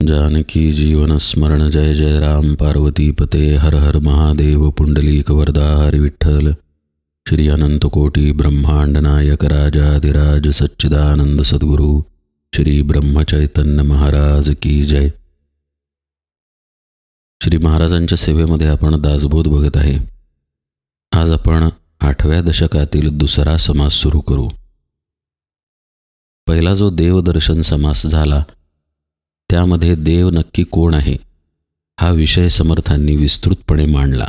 जानकी जीवन स्मरण जय जय राम पार्वती पते हर हर महादेव पुंडलीक वरदा हरी विठ्ठल। श्री अनंत कोटी ब्रह्मांड नायक राजाधिराज सच्चिदानंद सद्गुरू श्री ब्रह्मचैतन्य महाराज की जय। श्री महाराजांच्या सेवेमध्ये आपण दासबोध बघत आहे. आज आपण आठव्या दशकातील दुसरा समास सुरू करू. पहिला जो देवदर्शन समास झाला त्यामध्ये देव नक्की कोण आहे हा विषय समर्थांनी विस्तृतपणे मांडला.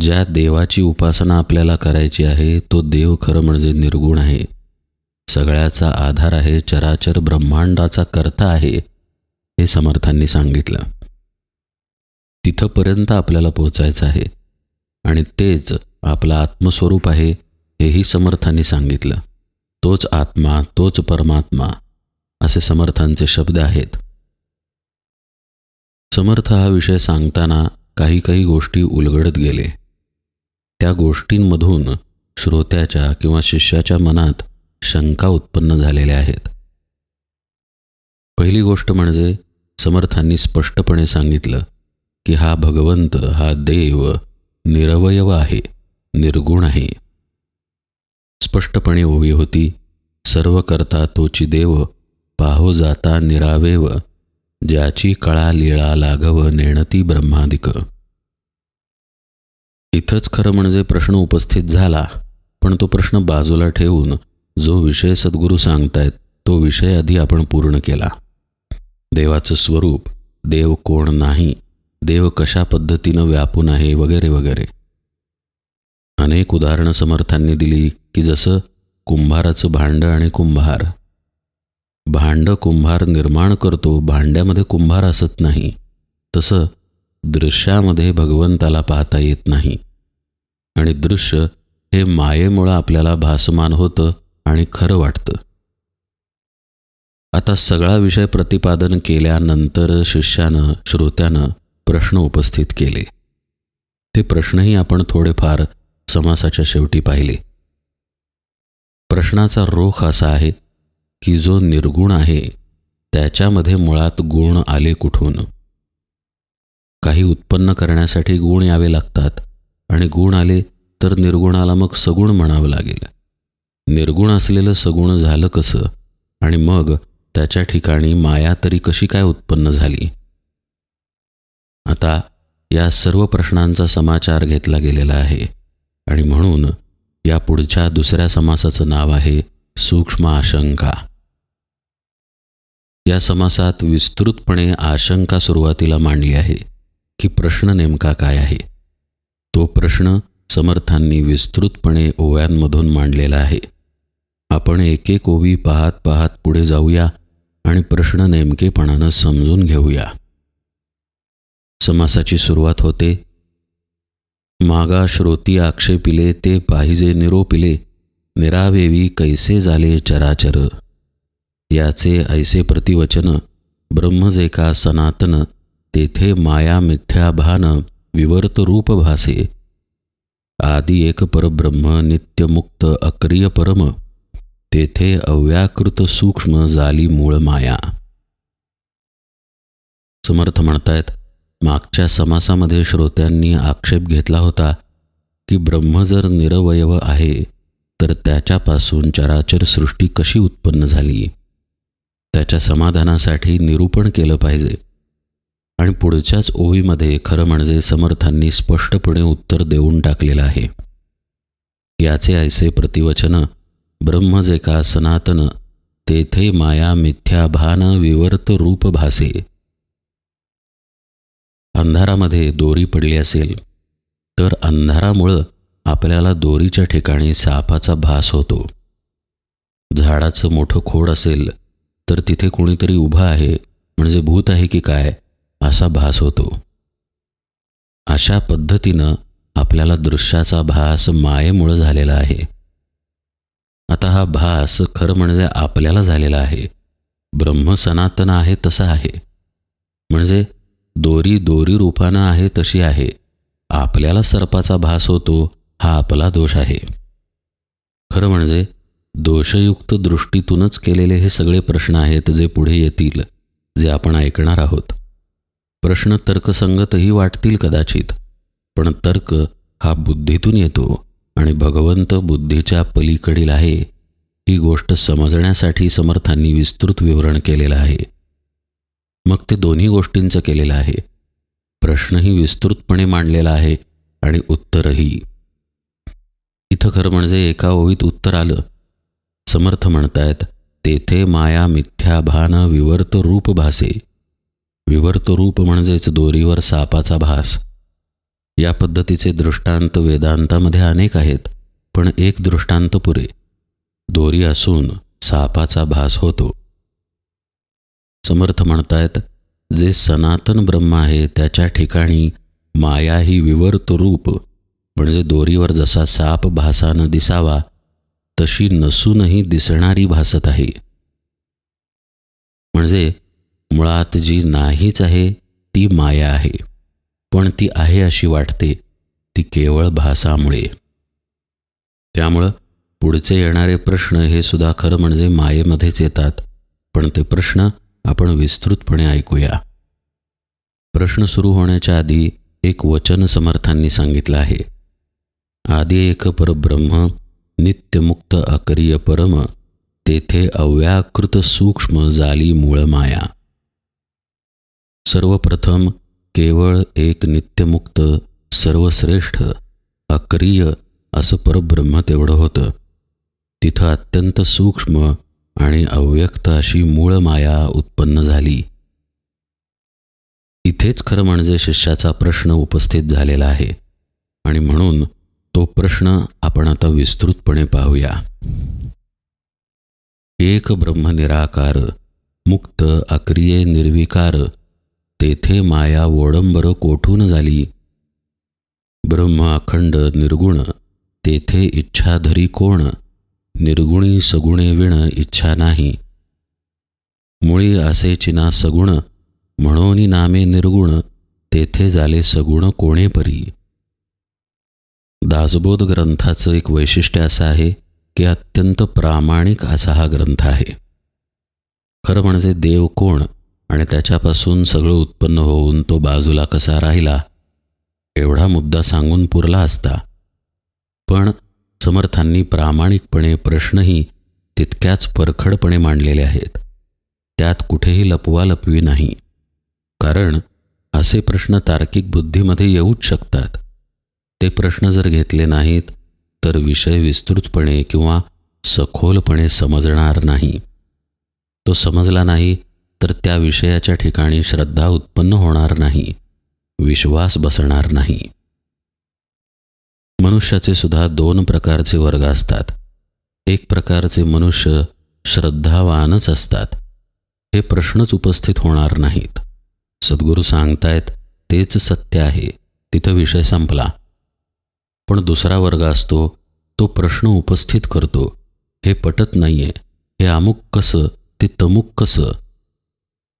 ज्या देवाची उपासना आपल्याला करायची आहे तो देव खरं म्हणजे निर्गुण आहे. सगळ्याचा आधार आहे चराचर ब्रह्मांडाचा कर्ता आहे हे समर्थांनी सांगितलं. तिथंपर्यंत आपल्याला पोचायचं आहे आणि तेच आपलं आत्मस्वरूप आहे हेही समर्थांनी सांगितलं. तोच आत्मा तोच परमात्मा असे समर्थांचे शब्द आहेत. समर्थ हा विषय सांगताना काही काही गोष्टी उलगडत गेले. त्या गोष्टींमधून श्रोत्याच्या किंवा शिष्याच्या मनात शंका उत्पन्न झालेल्या आहेत. पहिली गोष्ट म्हणजे समर्थांनी स्पष्टपणे सांगितलं की हा भगवंत हा देव निरवयव आहे निर्गुण आहे. स्पष्टपणे ओवी होती सर्व करता तोची देव पाहो जाता निरावेव ज्याची कळा लिळा लाघव नेणती ब्रह्मादिक. इथंच खरं म्हणजे प्रश्न उपस्थित झाला पण तो प्रश्न बाजूला ठेवून जो विषय सद्गुरू सांगतायत तो विषय आधी आपण पूर्ण केला. देवाचं स्वरूप देव कोण नाही देव कशा पद्धतीनं व्यापून आहे वगैरे वगैरे. अनेक उदाहरणं समर्थांनी दिली की जसं कुंभाराचं भांडं आणि कुंभार. भांड कुंभार निर्माण करतो भांड्यामध्ये कुंभार असत नाही. तसं दृश्यामध्ये भगवंताला पाहता येत नाही. आणि दृश्य हे मायेमुळं आपल्याला भासमान होतं आणि खरं वाटतं. आता सगळा विषय प्रतिपादन केल्यानंतर शिष्यानं श्रोत्यानं प्रश्न उपस्थित केले. ते प्रश्नही आपण थोडेफार समासाच्या शेवटी पाहिले. प्रश्नाचा रोख असा आहे की जो निर्गुण आहे त्याच्यामध्ये मुळात गुण आले कुठून? काही उत्पन्न करण्यासाठी गुण यावे लागतात आणि गुण आले तर निर्गुणाला मग सगुण म्हणावं लागेल. निर्गुण असलेलं सगुण झालं कसं? आणि मग त्याच्या ठिकाणी माया तरी कशी काय उत्पन्न झाली? आता या सर्व प्रश्नांचा समाचार घेतला गेलेला आहे आणि म्हणून या पुढच्या दुसऱ्या समासाचं नाव आहे सूक्ष्म आशंका. या समासात विस्तृतपणे आशंका सुरुवातीला मांडली आहे की प्रश्न नेमका काय आहे. तो प्रश्न समर्थांनी विस्तृतपणे ओव्यांमधून मांडलेला आहे. आपण एक एक ओवी पाहत पाहत पुढे जाऊया आणि प्रश्न नेमकेपणानं समजून घेऊया. समासाची सुरुवात होते. मागा श्रोती आक्षेपिले ते पाहिजे निरोपिले निरावेवी कैसे झाले चराचर? याचे ऐसे प्रतिवचन ब्रह्मजे का सनातन तेथे माया मिथ्या भान विवर्त रूप भासे. आदी एक परब्रह्म नित्यमुक्त अक्रिय परम तेथे अव्याकृत सूक्ष्म झाली मूळ माया. समर्थ म्हणतायत मागच्या समासामध्ये श्रोत्यांनी आक्षेप घेतला होता की ब्रह्म जर निरवयव आहे तर त्याच्यापासून चराचर सृष्टी कशी उत्पन्न झाली? त्याच्या समाधानासाठी निरूपण केलं पाहिजे. आणि पुढच्याच ओवीमध्ये खरं म्हणजे समर्थांनी स्पष्टपणे उत्तर देऊन टाकलेलं आहे. याचे ऐसे प्रतिवचन ब्रह्म जे का सनातन तेथे माया मिथ्या भान विवर्त रूप भासे. अंधारामध्ये दोरी पडली असेल तर अंधारामुळं आपल्याला दोरीच्या ठिकाणी सापाचा भास होतो. झाडाचं मोठं खोड असेल तर तिथे कोणीतरी उभं आहे म्हणजे भूत आहे की काय असा भास होतो. अशा पद्धतीनं आपल्याला दृश्याचा भास मायेमुळं झालेला आहे. आता हा भास खरं म्हणजे आपल्याला झालेला आहे. ब्रह्म सनातन आहे तसा आहे. म्हणजे दोरी दोरी रूपानं आहे तशी आहे. आपल्याला सर्पाचा भास होतो हा आपला दोष आहे. खरं म्हणजे दोषयुक्त दृष्टीतूनच केलेले हे सगळे प्रश्न आहेत जे पुढे येतील जे आपण ऐकणार आहोत. प्रश्न तर्कसंगतही वाटतील कदाचित पण तर्क हा बुद्धीतून येतो आणि भगवंत बुद्धीच्या पलीकडील आहे ही गोष्ट समजण्यासाठी समर्थांनी विस्तृत विवरण केलेलं आहे. मग ते दोन्ही गोष्टींचं केलेलं आहे. प्रश्नही विस्तृतपणे मांडलेला आहे आणि उत्तरही. इथं खरं म्हणजे एका ओळीत उत्तर आलं. समर्थ म्हणतायत तेथे माया मिथ्या भान विवर्त रूप भासे. विवर्त रूप म्हणजेच दोरीवर सापाचा भास. या पद्धतीचे दृष्टांत वेदांतामध्ये अनेक आहेत पण एक दृष्टांत पुरे. दोरी असून सापाचा भास होतो. समर्थ म्हणतायत जे सनातन ब्रह्म आहे त्याच्या ठिकाणी माया ही विवर्त रूप म्हणजे दोरीवर जसा साप भासानं दिसावा तशी नसूनही दिसणारी भासत आहे. म्हणजे मुळात जी नाहीच आहे ती माया आहे. पण ती आहे अशी वाटते ती केवळ भासामुळे. त्यामुळं पुढचे येणारे प्रश्न हे सुद्धा खरं म्हणजे मायेमध्येच येतात. पण ते प्रश्न आपण विस्तृतपणे ऐकूया. प्रश्न सुरू होण्याच्या आधी एक वचन समर्थांनी सांगितलं आहे. आदिएक परब्रह्म नित्यमुक्त अक्रिय परम तेथे अव्याकृत सूक्ष्म झाली मूळ माया. सर्वप्रथम केवळ एक नित्यमुक्त सर्वश्रेष्ठ अक्रिय असं परब्रह्म तेवढं होतं. तिथं अत्यंत सूक्ष्म आणि अव्यक्त अशी मूळ माया उत्पन्न झाली. इथेच खरं म्हणजे शिष्याचा प्रश्न उपस्थित झालेला आहे. आणि म्हणून तो प्रश्न आपण आता विस्तृतपणे पाहूया. एक ब्रह्मनिराकार मुक्त अक्रिये निर्विकार तेथे माया वोडंबर कोठून झाली? ब्रह्म अखंड निर्गुण तेथे इच्छा धरी कोण? निर्गुणी सगुणे विण इच्छा नाही. मुळी असे चिना सगुण म्हणून नामे निर्गुण तेथे झाले सगुण कोणे परी दासबोध ग्रंथाचं एक वैशिष्ट्य असं आहे की अत्यंत प्रामाणिक असा हा ग्रंथ आहे. खरं म्हणजे देव कोण आणि त्याच्यापासून सगळं उत्पन्न होऊन तो बाजूला कसा राहिला एवढा मुद्दा सांगून पुरला असता. पण समर्थांनी प्रामाणिकपणे प्रश्नही तितक्याच परखडपणे मांडलेले आहेत. त्यात कुठेही लपवा लपवी नाही. कारण असे प्रश्न तार्किक बुद्धीमध्ये येऊच शकतात. ते प्रश्न जर घेतले नाहीत तर विषय विस्तृतपणे किंवा सखोलपणे समजणार नाही. तो समजला नाही तर त्या विषयाच्या ठिकाणी श्रद्धा उत्पन्न होणार नाही विश्वास बसणार नाही. मनुष्याचे सुद्धा दोन प्रकारचे वर्ग असतात. एक प्रकारचे मनुष्य श्रद्धावानच असतात. हे प्रश्नच उपस्थित होणार नाहीत. सद्गुरू सांगतायत तेच सत्य आहे तिथं विषय संपला. पण दुसरा वर्ग असतो तो प्रश्न उपस्थित करतो. हे पटत नाही आहे हे अमुक कसं ते तमुक कसं?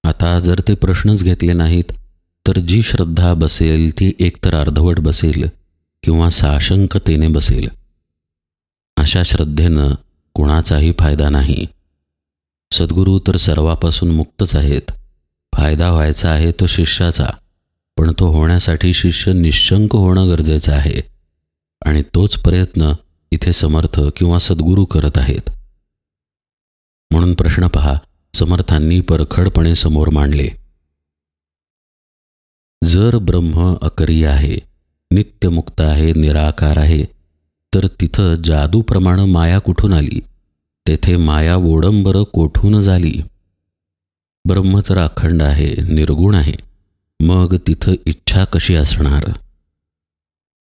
आता जर ते प्रश्नच घेतले नाहीत तर जी श्रद्धा बसेल ती एकतर अर्धवट बसेल किंवा साशंकतेने बसेल. अशा श्रद्धेनं कुणाचाही फायदा नाही. सद्गुरू तर सर्वापासून मुक्तच आहेत. फायदा व्हायचा आहे तो शिष्याचा पण तो होण्यासाठी शिष्य निशंक होणं गरजेचं आहे. आणि तोच प्रयत्न इथे समर्थ किंवा सद्गुरू करत आहेत. म्हणून प्रश्न पहा समर्थांनी परखडपणे समोर मांडले. जर ब्रह्म अकरी आहे नित्यमुक्त आहे निराकार आहे तर तिथं जादूप्रमाणे माया कुठून आली? तेथे माया ओडंबर कोठून झाली? ब्रह्म तर अखंड आहे निर्गुण आहे. मग तिथं इच्छा कशी असणार?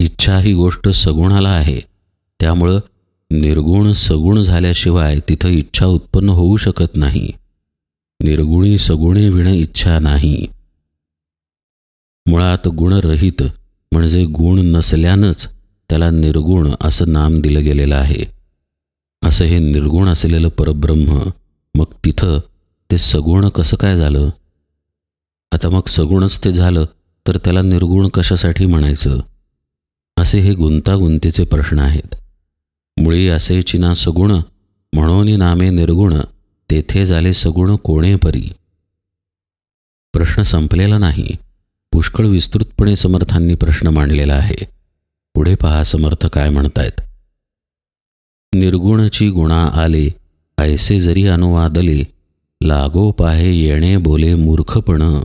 इच्छा ही गोष्ट सगुणाला आहे. त्यामुळं निर्गुण सगुण झाल्याशिवाय तिथं इच्छा उत्पन्न होऊ शकत नाही. निर्गुणी सगुणे विण इच्छा नाही. मुळात गुणरहित म्हणजे गुण नसल्यानंच त्याला निर्गुण असं नाम दिलं गेलेलं आहे. असं हे निर्गुण असलेलं परब्रह्म मग तिथं ते सगुण कसं काय झालं? आता मग सगुणच ते झालं तर त्याला निर्गुण कशासाठी म्हणायचं? असे हे गुंतागुंतीचे प्रश्न आहेत. मुळी असे चिना सगुण म्हणून नामे निर्गुण तेथे झाले सगुण कोणे परी? प्रश्न संपलेला नाही. पुष्कळ विस्तृतपणे समर्थांनी प्रश्न मांडलेला आहे. पुढे पहा समर्थ काय म्हणतायत. निर्गुणची गुणा आले ऐसे जरी अनुवादले लागो पाहे येणे बोले मूर्खपण.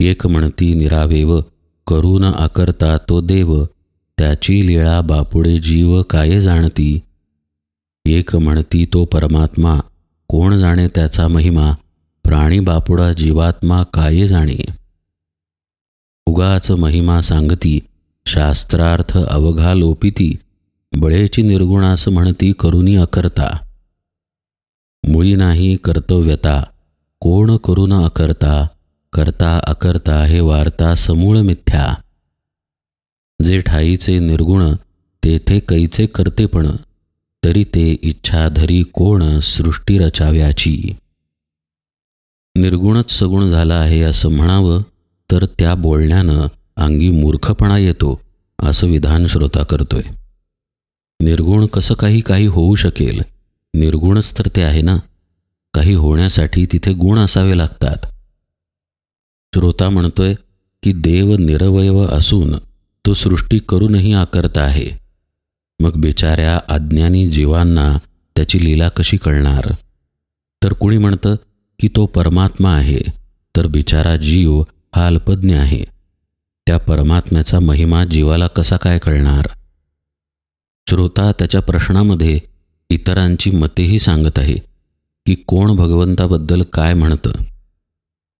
एक म्हणती निरावेव करून आकरता तो देव त्याची लीळा बापुडे जीव काय जाणती? एक म्हणती तो परमात्मा कोण जाणे त्याचा महिमा? प्राणी बापुडा जीवात्मा काय जाणे? उगाच महिमा सांगती शास्त्रार्थ अवघा लोपिती बळेची निर्गुणास म्हणती करुनी अकर्ता. मुळी नाही कर्तव्यता कोण करून अकर्ता? करता अकर्ता हे वार्ता समूळ मिथ्या. जे ठाईचे निर्गुण तेथे कैचे करतेपण तरी ते इच्छा धरी कोण सृष्टी रचाव्याची. निर्गुणच सगुण झाला आहे असं म्हणावं तर त्या बोलण्यानं अंगी मूर्खपणा येतो असं विधान श्रोता करतोय. निर्गुण कसं काही काही होऊ शकेल निर्गुणच तर ते आहे ना. काही होण्यासाठी तिथे गुण असावे लागतात. श्रोता म्हणतोय की देव निरवयव असून तो सृष्टी करूनही आकर्ता आहे. मग बिचाऱ्या अज्ञानी जीवांना त्याची लीला कशी कळणार? तर कुणी म्हणतं की तो परमात्मा आहे तर बिचारा जीव हा अल्पज्ञ आहे. त्या परमात्म्याचा महिमा जीवाला कसा काय कळणार? श्रोता त्याच्या प्रश्नामध्ये इतरांची मतेही सांगत आहे की कोण भगवंताबद्दल काय म्हणतं?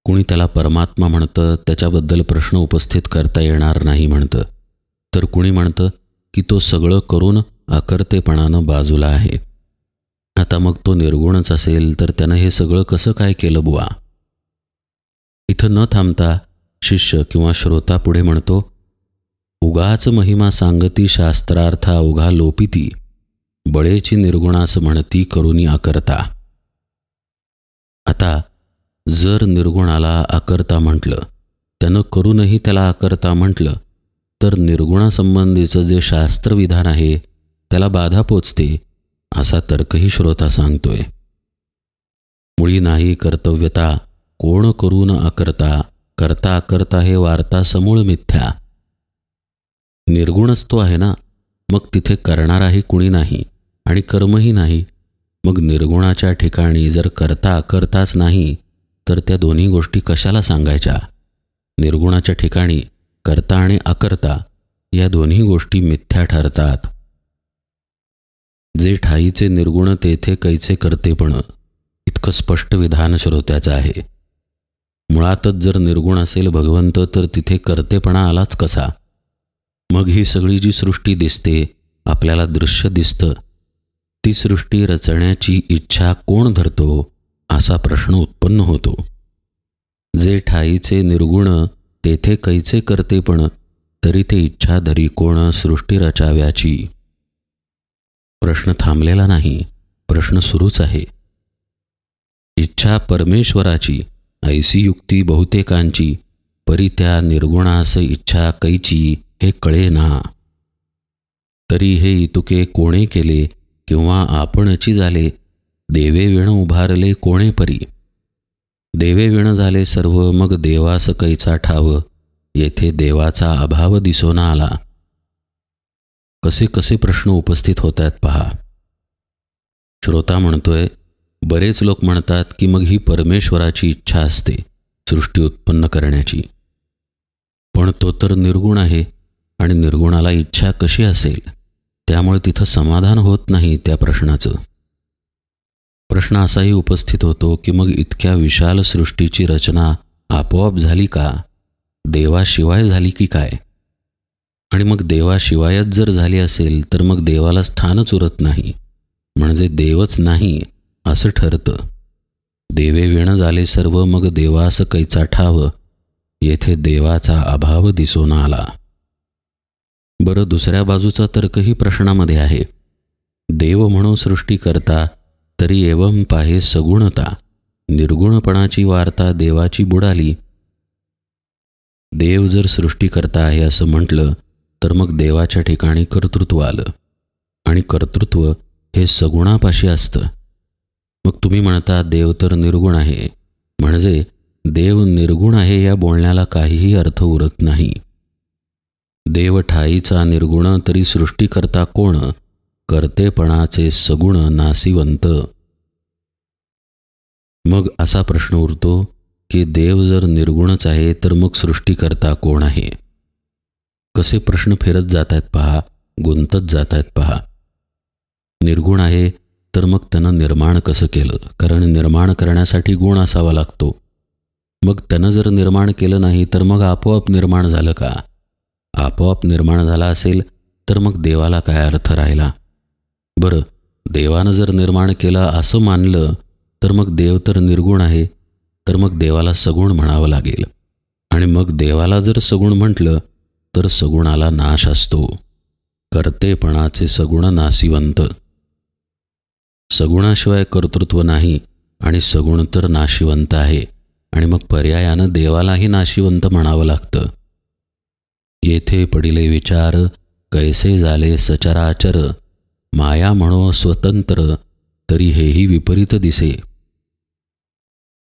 कुणी त्याला परमात्मा म्हणतं त्याच्याबद्दल प्रश्न उपस्थित करता येणार नाही म्हणतं. तर कुणी म्हणतं की तो सगळं करून अकर्तेपणानं बाजूला आहे. आता मग तो निर्गुणच असेल तर त्यानं हे सगळं कसं काय केलं बुवा? इथं न थांबता शिष्य किंवा श्रोता पुढे म्हणतो उगाच महिमा सांगती शास्त्रार्थ उघा लोपिती. बळेची निर्गुणास म्हणती करुनी आकरता. आता जर निर्गुणाला आकरता म्हटलं त्यानं करूनही त्याला आकरता म्हटलं तर निर्गुणासंबंधीचं जे शास्त्रविधान आहे त्याला बाधा पोचते असा तर्कही श्रोता सांगतोय. मुळी नाही कर्तव्यता कोण करून आकरता करता अकरता हे वार्ता समूळ मिथ्या. निर्गुणच तो आहे ना मग तिथे करणाराही कुणी नाही आणि कर्मही नाही मग निर्गुणाच्या ठिकाणी जर करता अकरताच नाही तर त्या दोन्ही गोष्टी कशाला सांगायच्या? निर्गुणाच्या ठिकाणी करता आणि अकर्ता या दोन्ही गोष्टी मिथ्या ठरतात. जे ठाईचे निर्गुण तेथे कैचे करतेपण इतकं स्पष्ट विधान श्रोत्याचं आहे. मुळातच जर निर्गुण असेल भगवंत तर तिथे करतेपणा आलाच कसा? मग ही सगळी जी सृष्टी दिसते आपल्याला दृश्य दिसतं. ती सृष्टी रचण्याची इच्छा कोण धरतो? असा प्रश्न उत्पन्न होतो. जे ठाईचे निर्गुण तेथे कैचे करते पण तरी ते इच्छा धरी कोण सृष्टी रचाव्याची? प्रश्न थांबलेला नाही. प्रश्न सुरूच आहे. इच्छा परमेश्वराची ऐसी युक्ती बहुतेकांची परी त्या निर्गुणास इच्छा कैची हे कळे ना तरी हे इतुके कोणे केले किंवा आपणची झाले देवे विण उभारले कोणे परी? देवे विण झाले सर्व मग देवास कैचा ठाव? येथे देवाचा अभाव दिसून आला. कसे कसे प्रश्न उपस्थित होतात पहा. श्रोता म्हणतोय बरेच लोक म्हणतात की मग ही परमेश्वराची इच्छा असते सृष्टी उत्पन्न करण्याची. पण तो तर निर्गुण आहे आणि निर्गुणाला इच्छा कशी असेल? त्यामुळे तिथं समाधान होत नाही त्या प्रश्नाचं. प्रश्न असाही उपस्थित होतो की मग इतक्या विशाल सृष्टीची रचना आपोआप झाली का? देवाशिवाय झाली की काय? आणि मग देवाशिवायच जर झाली असेल तर मग देवाला स्थानच उरत नाही. म्हणजे देवच नाही असं ठरतं. देवे विण झाले सर्व मग देवास कैचा ठाव येथे देवाचा अभाव दिसून आला. बरं दुसऱ्या बाजूचा तर्कही प्रश्नामध्ये आहे. देव म्हणून सृष्टी करता तरी एवम पाहे सगुणता. निर्गुणपणाची वार्ता देवाची बुडाली. देव जर सृष्टी करता आहे असं म्हटलं तर मग देवाच्या ठिकाणी कर्तृत्व आलं. आणि कर्तृत्व हे सगुणापाशी असतं. मग तुम्ही म्हणता देव तर निर्गुण आहे. म्हणजे देव निर्गुण आहे या बोलण्याला काहीही अर्थ उरत नाही. देव ठाईचा निर्गुण तरी सृष्टीकर्ता कोण? कर्तेपणाचे सगुण नासिवंत. मग असा प्रश्न उरतो की देव जर निर्गुणच आहे तर मग सृष्टीकर्ता कोण आहे? कसे प्रश्न फिरत जात आहेत पहा गुंतत जात आहेत पहा. निर्गुण आहे तर मग त्यानं निर्माण कसं केलं? कारण निर्माण करण्यासाठी गुण असावा लागतो. मग त्यानं जर निर्माण केलं नाही तर मग आपोआप निर्माण झालं का? आपोआप निर्माण झाला असेल तर मग देवाला काय अर्थ राहिला? बरं देवानं जर निर्माण केलं असं मानलं तर मग देव तर निर्गुण आहे तर मग देवाला सगुण म्हणावं लागेल. आणि मग देवाला जर सगुण म्हटलं तर सगुणाला नाश असतो. कर्तेपणाचे सगुण नाशिवंत सगुणाशिवाय कर्तृत्व नाही आणि सगुण तर नाशिवंत आहे आणि मग पर्यायानं देवालाही नाशिवंत म्हणावं लागतं. येथे पडिले विचार कैसे झाले सचराचर माया म्हणो स्वतंत्र तरी हेही विपरीत दिसे.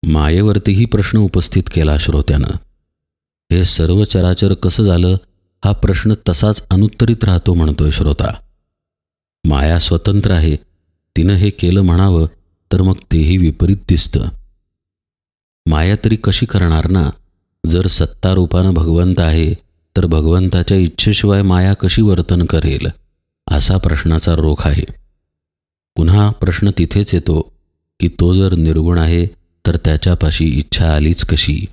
मायेवरतीही प्रश्न उपस्थित केला श्रोत्यानं. हे सर्व चराचर कसं झालं हा प्रश्न तसाच अनुत्तरित राहतो म्हणतोय श्रोता. माया स्वतंत्र आहे तिनं हे केलं म्हणावं तर मग तेही विपरीत दिसतं. माया तरी कशी करणार ना? जर सत्तारूपानं भगवंत आहे तर भगवंताच्या इच्छेशिवाय माया कशी वर्तन करेल? असा प्रश्नाचा रोख आहे. पुन्हा प्रश्न तिथेच येतो की तो जर निर्गुण आहे तर त्याच्यापाशी इच्छा आलीच कशी?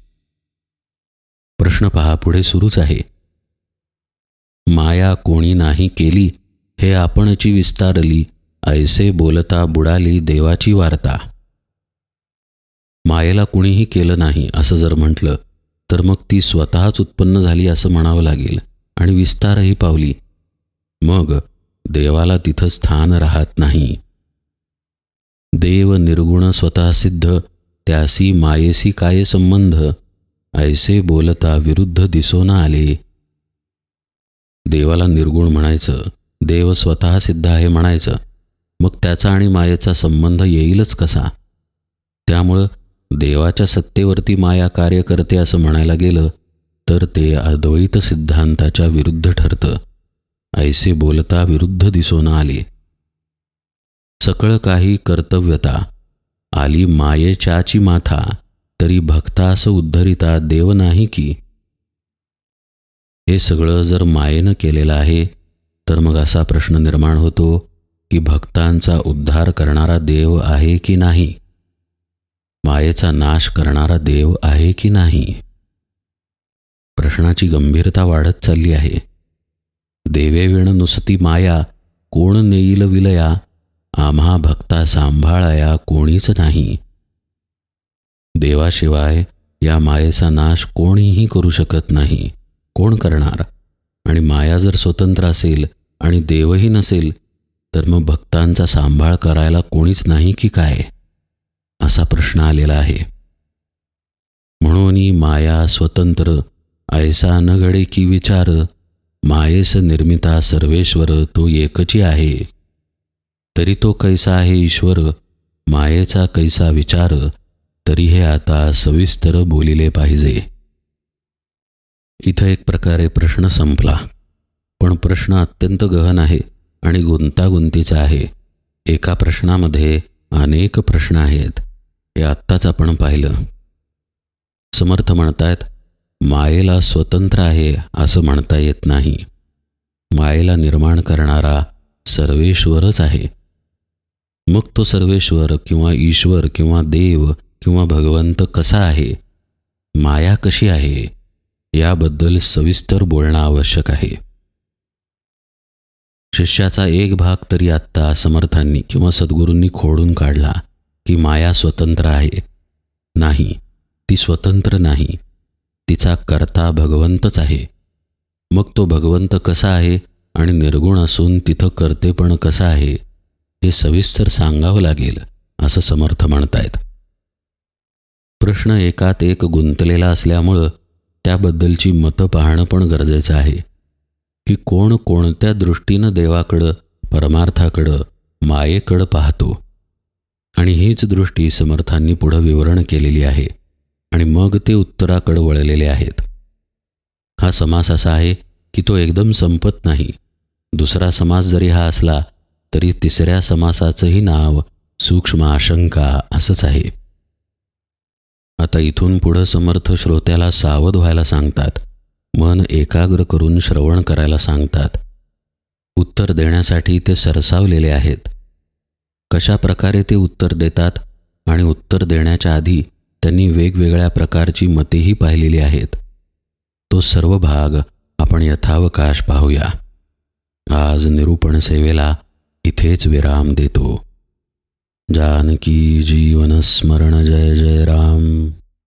प्रश्न पहा पुढे सुरूच आहे. माया कोणी नाही केली हे आपणची विस्तारली ऐसे बोलता बुडाली देवाची वार्ता. मायेला कुणीही केलं नाही असं जर म्हटलं तर मग ती स्वतःच उत्पन्न झाली असं म्हणावं लागेल आणि विस्तारही पावली. मग देवाला तिथं स्थान राहत नाही. देव निर्गुण स्वतः सिद्ध त्यासी मायेसी काय संबंध? ऐसे बोलता विरुद्ध दिसून आले. देवाला निर्गुण म्हणायचं देव स्वतः सिद्ध आहे म्हणायचं मग त्याचा आणि मायेचा संबंध येईलच कसा? त्यामुळं देवाच्या सत्तेवरती माया कार्य करते असं म्हणायला गेलं तर ते अद्वैत सिद्धांताच्या विरुद्ध ठरतं. ऐसे बोलता विरुद्ध दिसून आले. सकळ काही कर्तव्यता. आली मायेच्याची माथा. तरी भक्तास उद्धरिता देव नाही की. हे सगळं जर मायेनं केलेलं आहे तर मग असा प्रश्न निर्माण होतो की भक्तांचा उद्धार करणारा देव आहे की नाही? मायेचा नाश करणारा देव आहे की नाही? प्रश्नाची गंभीरता वाढत चालली आहे. देवेविण नुसती माया कोण नेईल विलया? आम्हा भक्ता सांभाळाया कोणीच नाही. देवाशिवाय या मायेचा नाश कोणीही करू शकत नाही. कोण करणार? आणि माया जर स्वतंत्र असेल आणि देवही नसेल तर मग भक्तांचा सांभाळ करायला कोणीच नाही की काय? असा प्रश्न आलेला आहे. म्हणून माया स्वतंत्र ऐसा न घडे की विचार मायेस निर्मिता सर्वेश्वर तो एकची आहे. तरी तो कैसा आहे ईश्वर? मायेचा कैसा विचार? तरी हे आता सविस्तर बोलिले पाहिजे. इथं एक प्रकारे प्रश्न संपला. पण प्रश्न अत्यंत गहन आहे आणि गुंतागुंतीचा आहे. एका प्रश्नामध्ये अनेक प्रश्न आहेत. हे आत्ताच आपण पाहिलं. समर्थ म्हणतायत मायेला स्वतंत्र आहे असं म्हणता येत नाही. मायेला निर्माण करणारा सर्वेश्वरच आहे. मग तो सर्वेश्वर किंवा ईश्वर किंवा देव किंवा भगवंत कसा आहे? माया कशी आहे? याबद्दल सविस्तर बोलणं आवश्यक आहे. शिष्याचा एक भाग तरी आत्ता समर्थांनी किंवा सद्गुरूंनी खोडून काढला की माया स्वतंत्र आहे. नाही ती स्वतंत्र नाही. तिचा कर्ता भगवंतच आहे. मग तो भगवंत कसा आहे आणि निर्गुण असून तिथं करते पण कसं आहे हे सविस्तर सांगावं लागेल असं समर्थ म्हणतायत. प्रश्न एकात एक गुंतलेला असल्यामुळं त्याबद्दलची मतं पाहणं पण गरजेचं आहे की कोण कोणत्या दृष्टीनं देवाकडं परमार्थाकडं मायेकडं पाहतो. आणि हीच दृष्टी समर्थांनी पुढं विवरण केलेली आहे. आणि मग ते उत्तराकडे वळलेले आहेत. हा समास असा आहे की तो एकदम संपत नाही. दुसरा समास जरी हा असला तरी तिसऱ्या समासाचंही नाव सूक्ष्म आशंका असंच आहे. आता इथून पुढं समर्थ श्रोत्याला सावध व्हायला सांगतात. मन एकाग्र करून श्रवण करायला सांगतात. उत्तर देण्यासाठी ते सरसावलेले आहेत. कशा प्रकारे ते उत्तर देतात आणि उत्तर देण्याच्या आधी त्यांनी वेगवेगळ्या प्रकारची मतेही पाहिलेली आहेत. तो सर्व भाग आपण यथावकाश पाहूया. आज निरूपण सेवेला इथेच विराम देतो. जानकी जीवन स्मरण जय जय राम.